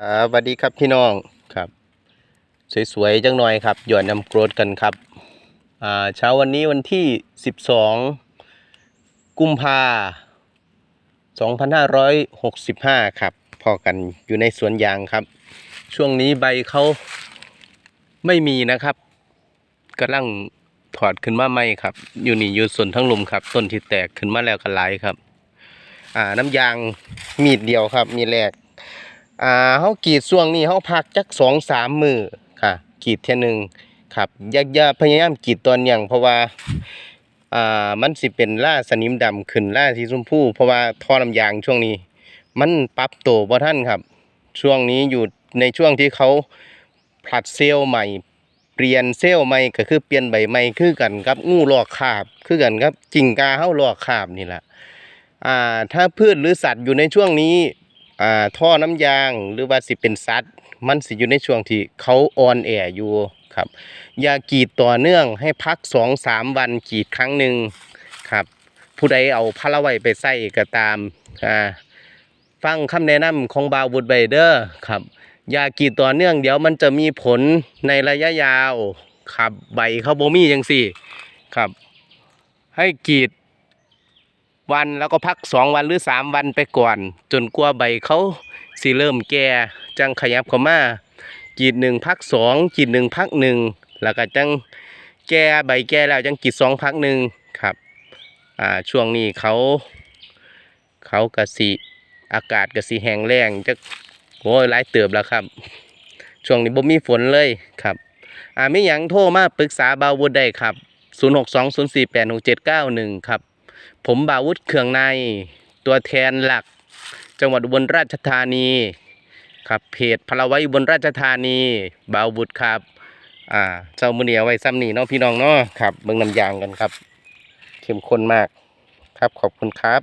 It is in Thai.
อ่าสวัสดีครับพี่น้องครับ สวยๆจังหน่อยครับหย่อดน้ำกรดกันครับอ่าเช้าวันนี้วันที่ 12 กุมภา2565 ครับ พอกันอยู่ในสวนยางครับ ช่วงนี้ใบเขาไม่มีนะครับกำลังถอดขึ้นมาใหม่ครับ อยู่นี่อยู่ส่วนทั้งลุมครับ ต้นที่แตกขึ้นมาแล้วก็หลายครับ อ่าน้ำยางมีดเดียวครับ มีแรก อ่าเฮากรีดช่วงนี้เฮาพักจักสองสามมือค่ะกรีดเท่ยหนึงครับอย่าอย่าพยายามกรีดตอนยังเพราะว่าอ่ามันสิเป็นล่าสนิมดำขึ้นล่าสีชมพูเพราะว่าท่อน้ำยางช่วงนี้ มันปรับตัวบ่ทันครับ ช่วงนี้อยู่ในช่วงที่เขาผลัดเซลล์ใหม่ เปลี่ยนเซลล์ใหม่ก็คือเปลี่ยนใบใหม่คือกันกับงูหลอกคาบคือกันครับจิงกาเฮาหลอกคาบนี่แหละอ่าถ้าพืชหรือสัตว์อยู่ในช่วงนี้ อ่าท่อน้ำยางหรือว่าสิเป็นสัตว์มันสิอยู่ในช่วงที่เขาอ่อนแออยู่ครับอย่ากีดต่อเนื่องให้พักสองสามวันกีดครั้งหนึ่งครับ ผู้ใดเอาพาราไว้ไปใส่ก็ตามอ่าฟังคำแนะนำของบาวบุดไบเดอร์ครับอย่ากีดต่อเนื่องเดี๋ยวมันจะมีผลในระยะยาวครับใบเขาบ่มีจังสี่ครับ ให้กีด วันแล้วก็พักสองวันหรือสามวันไปก่อน จนกว่าใบเขาสิเริ่มแก่จังขยับเข้ามากีดหนึ่งพักสองกีดหนึ่งพักหนึ่งแล้วก็จังแก่ใบแก่แล้วจังกีดสองพักหนึ่งครับอ่าช่วงนี้เขา เขากระสิอากาศกระสิแห้งแล้งจะโอ้ยหลายเติบแล้วครับ ช่วงนี้บ่มีฝนเลยครับอ่าไม่หยังโทรมาปรึกษาบาววุฒได้ครับ 0620486791 ครับ ผมบาวุฒิเคืองใน ตัวแทนหลัก จังหวัดอุบลราชธานี ครับเพจพลว้อุบลราชธานีบาวุฒิครับ อ่าเจ้ามือเนียไว้ซ้ำนี่เนาะพี่น้องเนาะครับเบิ้งน้ำยางกันครับ เข้มข้นมาก ครับขอบคุณครับ